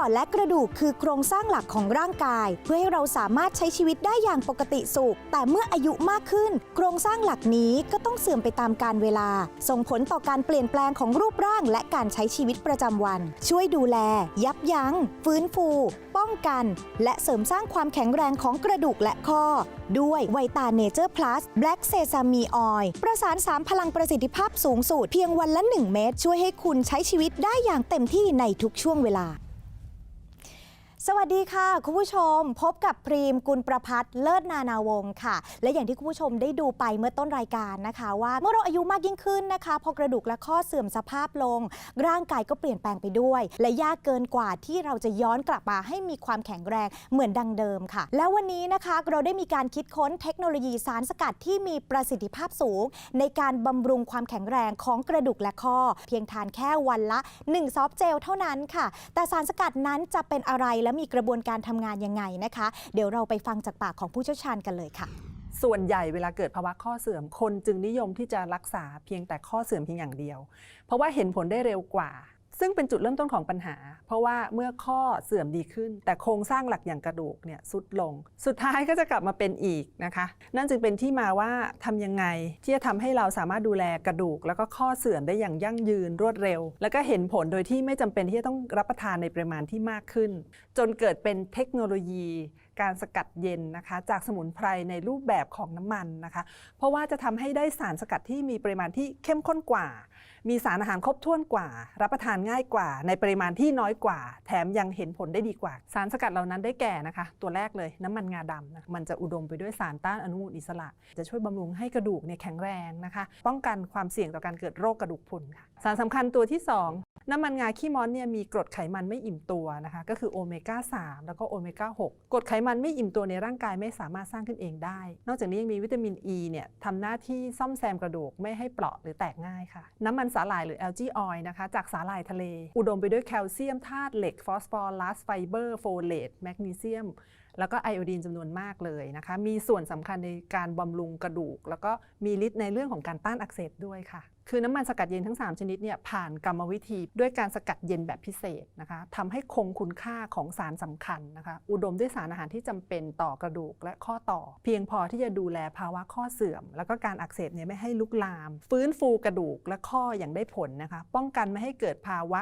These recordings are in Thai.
อและกระดูกคือโครงสร้างหลักของร่างกาย เพื่อให้เราสามารถใช้ชีวิตได้อย่างปกติสุข แต่เมื่ออายุมากขึ้น โครงสร้างหลักนี้ก็ต้องเสื่อมไปตามกาลเวลา ส่งผลต่อการเปลี่ยนแปลงของรูปร่าง และการใช้ชีวิตประจำวัน ช่วยดูแล ยับยัง้ง ฟื้นฟู ป้องกัน และเสริมสร้างความแข็งแรงของกระดูกและข้อ ด้วยไวตาเนเจอร์พลัสแบล็กเซซามีออยประสาน3พลังประสิทธิภาพสูงสุดเพียงวันละ 1 เม็ดช่วยให้คุณใช้ชีวิตได้อย่างเต็มที่ในทุกช่วงเวลา สวัสดีค่ะ คุณผู้ชมพบกับพรีมกุลประพัฒน์เลิศนานาวงศ์ค่ะ และอย่างที่คุณผู้ชมได้ดูไปเมื่อต้นรายการนะคะ ว่าเมื่อเราอายุมากยิ่งขึ้นนะคะ พอกระดูกและข้อเสื่อมสภาพลง ร่างกายก็เปลี่ยนแปลงไปด้วย และยากเกินกว่าที่เราจะย้อนกลับมาให้มีความแข็งแรงเหมือนดังเดิมค่ะ แล้ววันนี้นะคะเราได้มีการคิดค้นเทคโนโลยีสารสกัดที่มีประสิทธิภาพสูง ในการบำรุงความแข็งแรงของกระดูกและข้อ เพียงทานแค่วันละ1ซอฟต์เจลเท่านั้นค่ะ แต่สารสกัดนั้นจะเป็นอะไรและมีกระบวนการทำงานยังไงนะคะ เดี๋ยวเราไปฟังจากปากของผู้เชี่ยวชาญกันเลยค่ะ ส่วนใหญ่เวลาเกิดภาวะข้อเสื่อมคนจึงนิยมที่จะรักษาเพียงแต่ข้อเสื่อมเพียงอย่างเดียว เพราะว่าเห็นผลได้เร็วกว่า ซึ่งเป็นจุดเริ่มต้นของปัญหา เพราะว่าเมื่อข้อเสื่อมดีขึ้น แต่โครงสร้างหลักอย่างกระดูกเนี่ยสุดลง สุดท้ายก็จะกลับมาเป็นอีกนะคะ นั่นจึงเป็นที่มาว่าทำยังไงที่จะทำให้เราสามารถดูแลกระดูก แล้วก็ข้อเสื่อมได้อย่างยั่งยืนรวดเร็ว แล้วก็เห็นผลโดยที่ไม่จำเป็นที่จะต้องรับประทานในปริมาณที่มากขึ้น จนเกิดเป็นเทคโนโลยี การสกัดเย็นนะคะ จากสมุนไพรในรูปแบบของน้ำมันนะคะ เพราะว่าจะทำให้ได้สารสกัดที่มีปริมาณที่เข้มข้นกว่า มีสารอาหารครบถ้วนกว่า รับประทานง่ายกว่า ในปริมาณที่น้อยกว่า แถมยังเห็นผลได้ดีกว่า สารสกัดเหล่านั้นได้แก่นะคะ ตัวแรกเลยน้ำมันงาดำนะมันจะอุดมไปด้วยสารต้านอนุมูลอิสระ จะช่วยบำรุงให้กระดูกเนี่ยแข็งแรงนะคะ ป้องกันความเสี่ยงต่อการเกิดโรคกระดูกพรุนค่ะสารสำคัญตัวที่ 2น้ำมันงาขี้ม้อนเนี่ยมีกรดไขมันไม่อิ่มตัวนะคะ ก็คือโอเมก้า3แล้วก็โอเมก้า6กรดไขมันันไม่อิ่มตัวในร่างกายไม่สามารถสร้างขึ้นเองได้ นอกจากนี้ยังมีวิตามินอ e ีเนี่ยทำหน้าที่ซ่อมแซมกระดูกไม่ให้เปราะหรือแตกง่ายค่ะ น้ำมันสาหร่ายหรือ algae oil นะคะ จากสาหร่ายทะเล อุดมไปด้วยแคลเซียมธาตุเหล็กฟอสฟอรัสไฟเบอร์โฟเลตแมกนีเซียม แล้วก็ไอโอดีนจำนวนมากเลยนะคะ มีส่วนสำคัญในการบำรุงกระดูก แล้วก็มีฤทธิ์ในเรื่องของการต้านอักเสบด้วยค่ะ คือน้ำมันสกัดเย็นทั้ง 3 ชนิดเนี่ยผ่านกรรมวิธีด้วยการสกัดเย็นแบบพิเศษนะคะทำให้คงคุณค่าของสารสำคัญนะคะ อุดมด้วยสารอาหารที่จำเป็นต่อกระดูกและข้อต่อ เพียงพอที่จะดูแลภาวะข้อเสื่อม แล้วก็การอักเสบเนี่ยไม่ให้ลุกลาม ฟื้นฟูกระดูกและข้ออย่างได้ผลนะคะ ป้องกันไม่ให้เกิดภาวะ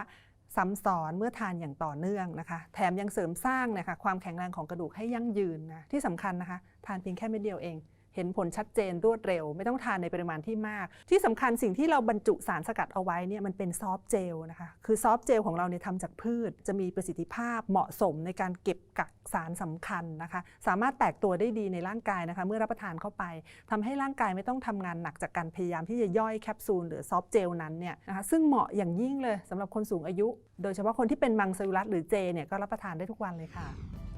ซ้ำซ้อนเมื่อทานอย่างต่อเนื่องนะคะ แถมยังเสริมสร้างนะคะความแข็งแรงของกระดูกให้ยั่งยืนนะที่สำคัญนะคะ ทานเพียงแค่เม็ดเดียวเอง เห็นผลชัดเจนรวดเร็ว ไม่ต้องทานในปริมาณที่มาก ที่สำคัญสิ่งที่เราบรรจุสารสกัดเอาไว้เนี่ยมันเป็นซอฟเจลนะคะคือซอฟเจลของเราเนี่ยทำจากพืช จะมีประสิทธิภาพเหมาะสมในการเก็บกักสารสำคัญนะคะ สามารถแตกตัวได้ดีในร่างกายนะคะ เมื่อรับประทานเข้าไปทำให้ร่างกายไม่ต้องทำงานหนักจากการพยายามที่จะย่อยแคปซูลหรือซอฟเจลนั้นเนี่ยนะคะซึ่งเหมาะอย่างยิ่งเลยสำหรับคนสูงอายุ โดยเฉพาะคนที่เป็นมังสวิรัตหรือเจเนี่ยก็รับประทานได้ทุกวันเลยค่ะ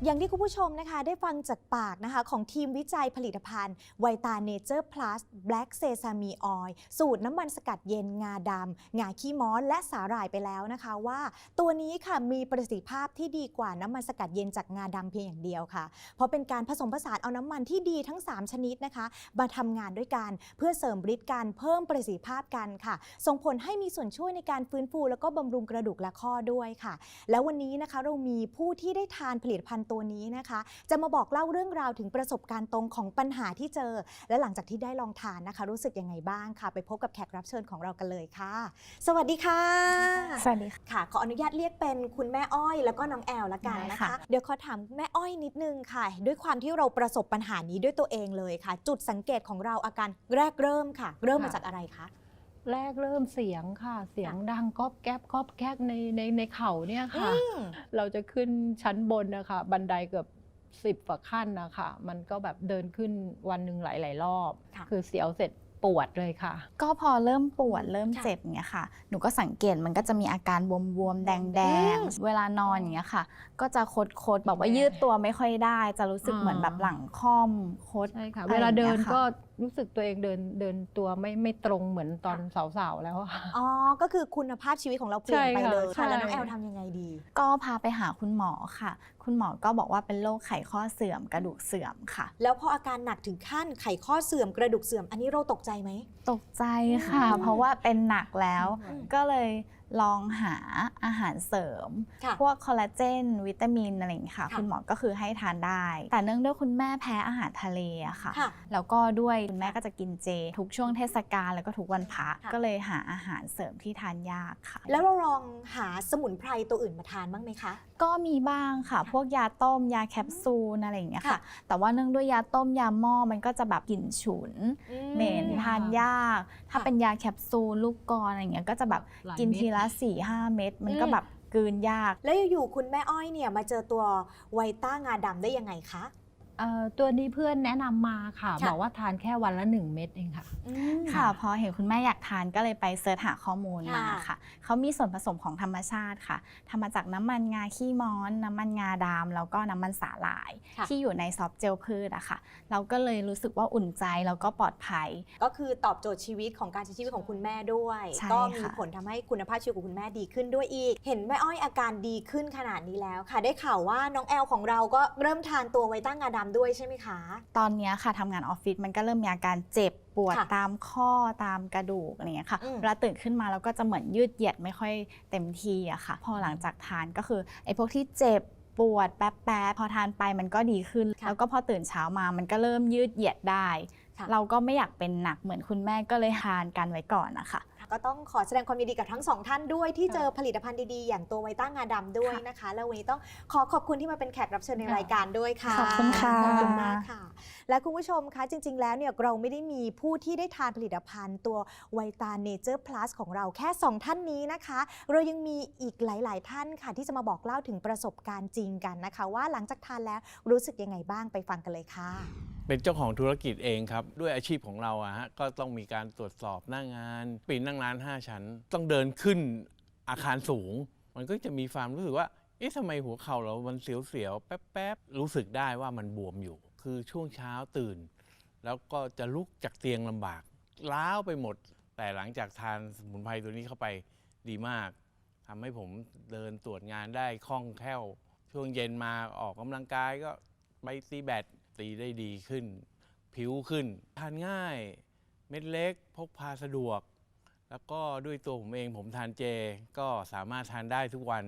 อย่างที่คุณผู้ชมนะคะได้ฟังจากปากนะคะของทีมวิจัยผลิตภัณฑ์ไวตาเนเจอร์พลัสแบล็กเซซามีออยสูตรน้ำมันสกัดเย็นงาดำงาขี้ม้อนและสาหร่ายไปแล้วนะคะว่า ตัวนี้ค่ะมีประสิทธิภาพที่ดีกว่าน้ำมันสกัดเย็นจากงาดำเพียงอย่างเดียวค่ะ เพราะเป็นการผสมผสานเอาน้ำมันที่ดีทั้ง 3 ชนิดนะคะมาทำงานด้วยกันเพื่อเสริมฤทธิ์การเพิ่มประสิทธิภาพกันค่ะ ส่งผลให้มีส่วนช่วยในการฟื้นฟู แล้วก็บำรุงกระดูกและข้อด้วยค่ะ แล้ววันนี้นะคะเรามีผู้ที่ได้ทานผลิตภัณฑ์ตัวนี้นะคะ จะมาบอกเล่าเรื่องราวถึงประสบการณ์ตรงของปัญหาที่เจอ และหลังจากที่ได้ลองทานนะคะ รู้สึกยังไงบ้างค่ะ ไปพบกับแขกรับเชิญของเรากันเลยค่ะ สวัสดีค่ะ สวัสดีค่ะ ค่ะ ขออนุญาตเรียกเป็นคุณแม่อ้อยแล้วก็น้องแอลละกันนะได้คะค่ะเดี๋ยวขอถามแม่อ้อยนิดนึงค่ะ ด้วยความที่เราประสบปัญหานี้ด้วยตัวเองเลยค่ะ จุดสังเกตของเราอาการแรกเริ่มค่ะ เริ่มมาค่ะจากอะไรคะ แรกเริ่มเสียงค่ะ เสียงดังก๊อบแก๊บก๊อบแก๊กในในในเข่าเนี่ยค่ะอืมเราจะขึ้นชั้นบนนะคะ บันไดเกือบสิบกว่าขั้นนะคะ มันก็แบบเดินขึ้นวันหนึ่งหลาย ๆ รอบค่ะคือเสียวเสร็จ ปวดเลยค่ะ ก็พอเริ่มปวดเริ่มค่ะเจ็บอย่างเงี้ยค่ะ หนูก็สังเกตมันก็จะมีอาการบวมๆแดอืงมๆเวลานอนอย่างเงี้ยค่ะ ก็จะคดๆแบบว่ายืดตัวไม่ค่อยได้ จะรู้สึกอ่าเหมือนแบบหลังค่อมคดใช่ค่ะอะไรเวลาเดินอย่างเงี้ยค่ะก็รู้สึกตัวเองเดินเดินตัวไม่ไม่ตรงเหมือนตอนสาวๆแล้วอะค่ะอ๋อ ก็คือคุณภาพชีวิตของเราเปลี่ยนไปเลยใช่ค่ะค่ะแล้วน้องใช่แอลทำยังไง ดี ก็พาไปหาคุณหมอค่ะ คุณหมอก็บอกว่าเป็นโรคไขข้อเสื่อมกระดูกเสื่อมค่ะ แล้วพออาการหนักถึงขั้นไขข้อเสื่อมกระดูกเสื่อม อันนี้เราตกใจไหม ตกใจค่ะอืมเพราะว่าเป็นหนักแล้วอืมก็เลย ลองหาอาหารเสริมค่ะพวกคอลลาเจน วิตามินอะไรอย่างเงี้ยค่ะค่ะ คุณหมอก็คือให้ทานได้ แต่เนื่องด้วยคุณแม่แพ้อาหารทะเลอะค่ะค่ะแล้วก็ด้วยคุณแม่ก็จะกินเจ ทุกช่วงเทศกาลแล้วก็ทุกวันพระค่ะก็เลยหาอาหารเสริมที่ทานยากค่ะ แล้วเราลองหาสมุนไพรตัวอื่นมาทานบ้างไหมคะ ก็มีบ้างค่ะ พวกยาต้มยาแคปซูลอะไรอย่างเงี้ยค่ะค่ะแต่ว่าเนื่องด้วยยาต้มยาหม้อมันก็จะแบบกลิ่นฉุนเหม็นทานยาก ถ้าค่ะเป็นยาแคปซูลลูกกรอนอะไรอย่างเงี้ยก็จะแบบหลายกินเม็ดทีละ4ี่ห้าเม็ดมันก็อืมแบบกลืนยาก แล้วอยู่ๆคุณแม่อ้อยเนี่ยมาเจอตัวไวต้างาดำได้ยังไงคะ เอ่อตัวนี้เพื่อนแนะนำมาค่ะ ค่ะ บอกว่าทานแค่วันละ 1 เม็ดเองค่ะ อืม ค่ะ พอเห็นคุณแม่อยากทานก็เลยไปเสิร์ชหาข้อมูลมาค่ะค่ะ เขามีส่วนผสมของธรรมชาติค่ะทำมาจากน้ำมันงาขี้ม้อน น้ำมันงาดำแล้วก็น้ำมันสาหร่าย ค่ะ ที่อยู่ในซอฟต์เจลพืชอะค่ะ เราก็เลยรู้สึกว่าอุ่นใจแล้วก็ปลอดภัย ก็คือตอบโจทย์ชีวิตของการใช้ชีวิตของคุณแม่ด้วย ใช่ก็มีค่ะ ผลทำให้คุณภาพชีวิตของคุณแม่ดีขึ้นด้วยอีก เห็นแม่อ้อยอาการดีขึ้นขนาดนี้แล้วค่ะ ได้ข่าวว่าน้องแอลของเราก็เริ่มทานตัวไวต้างาดำด้วยใช่ไหมคะ ตอนเนี้ยค่ะทำงานออฟฟิศมันก็เริ่มมีอาการเจ็บปวดค่ะตามข้อตามกระดูกอะไรอย่างเงี้ยค่ะอืม เวลาตื่นขึ้นมาแล้วก็จะเหมือนยืดเหยียดไม่ค่อยเต็มที่อะค่ะ พอหลังจากทานก็คือไอ้พวกที่เจ็บปวดแป๊บๆพอทานไปมันก็ดีขึ้นค่ะแล้วก็พอตื่นเช้ามามันก็เริ่มยืดเหยียดได้ ค่ะ เราก็ไม่อยากเป็นหนักเหมือนคุณแม่ก็เลยทานกันไว้ก่อนนะคะ ก็ต้องขอแสดงความยินดีกับทั้งสองท่านด้วยที่เจอผลิตภัณฑ์ดีๆ อย่างตัวไวต้างาดำด้วยนะคะ แล้ววันนี้ต้องขอขอบคุณที่มาเป็นแขกรับเชิญในค่ะรายการด้วยค่ะขอบคุณค่ะ ขอบคุณมากค่ะ และคุณผู้ชมคะจริง ๆ แล้วเนี่ยเราไม่ได้มีผู้ที่ได้ทานผลิตภัณฑ์ตัวไวตาเนเจอร์พลัสของเราแค่ 2 ท่านนี้นะคะ เรายังมีอีกหลาย ๆ ท่านค่ะ ที่จะมาบอกเล่าถึงประสบการณ์จริงกันนะคะ ว่าหลังจากทานแล้วรู้สึกยังไงบ้างไปฟังกันเลยค่ะ เป็นเจ้าของธุรกิจเองครับ ด้วยอาชีพของเราอะฮะก็ต้องมีการตรวจสอบหน้างานปีนนั่งร้าน 5 ชั้น ต้องเดินขึ้นอาคารสูง มันก็จะมีความรู้สึกว่าเอ๊ะทำไมหัวเข่าเรามันเสียวๆแป๊บๆรู้สึกได้ว่ามันบวมอยู่ คือช่วงเช้าตื่น แล้วก็จะลุกจากเตียงลำบากล้าวไปหมด แต่หลังจากทานสมุนไพรตัวนี้เข้าไปดีมากทำให้ผมเดินตรวจงานได้คล่องแคล่ว ช่วงเย็นมาออกกำลังกายก็ไปตีแบด ตีได้ดีขึ้น ผิวขึ้น ทานง่ายเม็ดเล็กพกพาสะดวก แล้วก็ด้วยตัวผมเองผมทานเจ ก็สามารถทานได้ทุกวัน